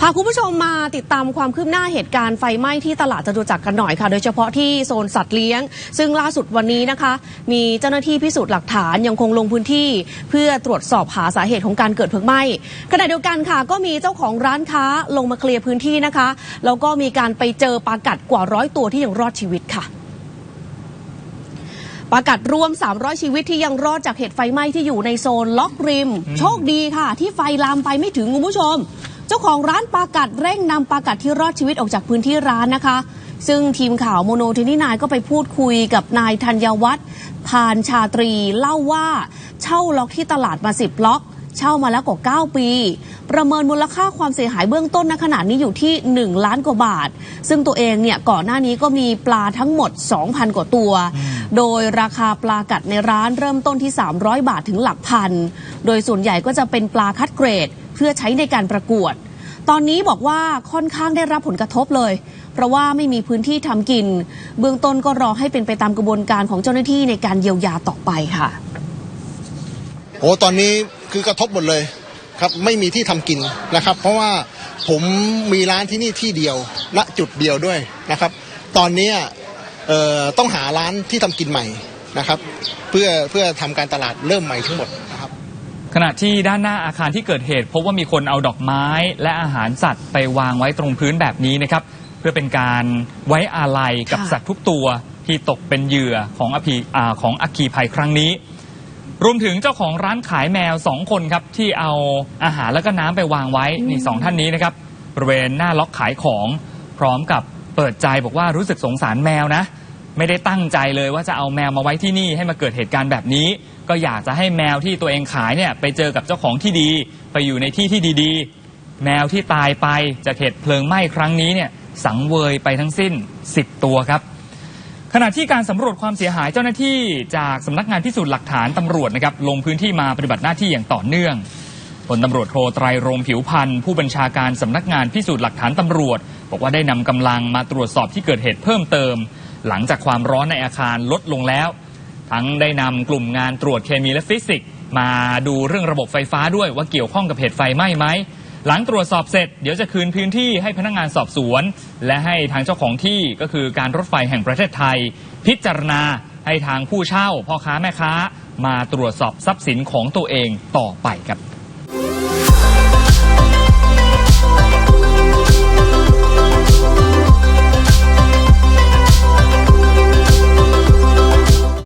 พาคุณผู้ชมมาติดตามความคืบหน้าเหตุการณ์ไฟไหม้ที่ตลาดจตุจักรกันหน่อยค่ะ โดยเฉพาะที่โซนสัตว์เลี้ยง ซึ่งล่าสุดวันนี้นะคะ มีเจ้าหน้าที่พิสูจน์หลักฐานยังคงลงพื้นที่ เพื่อตรวจสอบหาสาเหตุของการเกิดเพลิงไหม้ขณะเดียวกันค่ะ ก็มีเจ้าของร้านค้าลงมาเคลียร์พื้นที่นะคะแล้วก็มีการไปเจอปลากัดกว่าร้อยตัวที่ยังรอดชีวิตค่ะปลากัดรวม 300 ชีวิตที่ยังรอดจากเหตุไฟไหม้ที่อยู่ในโซนล็อกริม โชคดีค่ะ ที่ไฟลามไปไม่ถึงคุณผู้ชม เจ้าของร้านปลากัดเร่งนำปลากัดที่รอดชีวิตออกจากพื้นที่ร้านนะคะ ซึ่งทีมข่าวโมโนเทนี่นายก็ไปพูดคุยกับนายธัญวัฒน์พานชาตรีเล่าว่าเช่าล็อกที่ตลาดมา10ล็อก เช่ามาแล้วกว่า 9 ปี ประเมินมูลค่าความเสียหายเบื้องต้นณขณะนี้อยู่ที่ 1 ล้านกว่าบาท ซึ่งตัวเองเนี่ยก่อนหน้านี้ก็มีปลาทั้งหมด 2,000 กว่าตัว โดยราคาปลากัดในร้านเริ่มต้นที่ 300 บาทถึงหลักพัน โดยส่วนใหญ่ก็จะเป็นปลาคัดเกรด เพื่อใช้ในการประกวด ตอนนี้บอกว่าค่อนข้างได้รับผลกระทบเลย เพราะว่าไม่มีพื้นที่ทำกิน เบื้องต้นก็รอให้เป็นไปตามกระบวนการของเจ้าหน้าที่ในการเยียวยาต่อไปค่ะโอ้ตอนนี้คือกระทบหมดเลยครับไม่มีที่ทำกินนะครับ เพราะว่าผมมีร้านที่นี่ที่เดียวณจุดเดียวด้วยนะครับ ตอนนี้ต้องหาร้านที่ทำกินใหม่นะครับ เพื่อเพื่อทำการตลาดเริ่มใหม่ทั้งหมด ขณะที่ด้านหน้าอาคารที่เกิดเหตุพบว่ามีคนเอาดอกไม้และอาหารสัตว์ไปวางไว้ตรงพื้นแบบนี้นะครับ เพื่อเป็นการไว้อาลัยกับสัตว์ทุกตัวที่ตกเป็นเหยื่อของอภีอาของอัคคีภัยครั้งนี้ รวมถึงเจ้าของร้านขายแมวสองคนครับที่เอาอาหารแล้วก็น้ำไปวางไว้นี่สองท่านนี้นะครับบริเวณหน้าล็อกขายของพร้อมกับเปิดใจบอกว่ารู้สึกสงสารแมวนะ ไม่ได้ตั้งใจเลยว่าจะเอาแมวมาไว้ที่นี่ให้มาเกิดเหตุการณ์แบบนี้ ก็อยากจะให้แมวที่ตัวเองขายเนี่ยไปเจอกับเจ้าของที่ดี ไปอยู่ในที่ที่ดีๆ แมวที่ตายไปจากเหตุเพลิงไหม้ครั้งนี้เนี่ยสังเวยไปทั้งสิ้น 10 ตัวครับ ขณะที่การสำรวจความเสียหายเจ้าหน้าที่จากสำนักงานพิสูจน์หลักฐานตำรวจนะครับลงพื้นที่มาปฏิบัติหน้าที่อย่างต่อเนื่องพลตำรวจโทไตรรงผิวพันธ์ผู้บัญชาการสำนักงานพิสูจน์หลักฐานตำรวจ บอกว่าได้นำกำลังมาตรวจสอบที่เกิดเหตุเพิ่มเติม หลังจากความร้อนในอาคารลดลงแล้ว ทั้งได้นำกลุ่มงานตรวจเคมีและฟิสิกส์มาดูเรื่องระบบไฟฟ้าด้วยว่าเกี่ยวข้องกับเหตุไฟไหม้ไหมหลังตรวจสอบเสร็จเดี๋ยวจะคืนพื้นที่ให้พนักงานสอบสวน และให้ทางเจ้าของที่ก็คือการรถไฟแห่งประเทศไทย พิจารณาให้ทางผู้เช่าพ่อค้าแม่ค้า มาตรวจสอบทรัพย์สินของตัวเองต่อไปครับ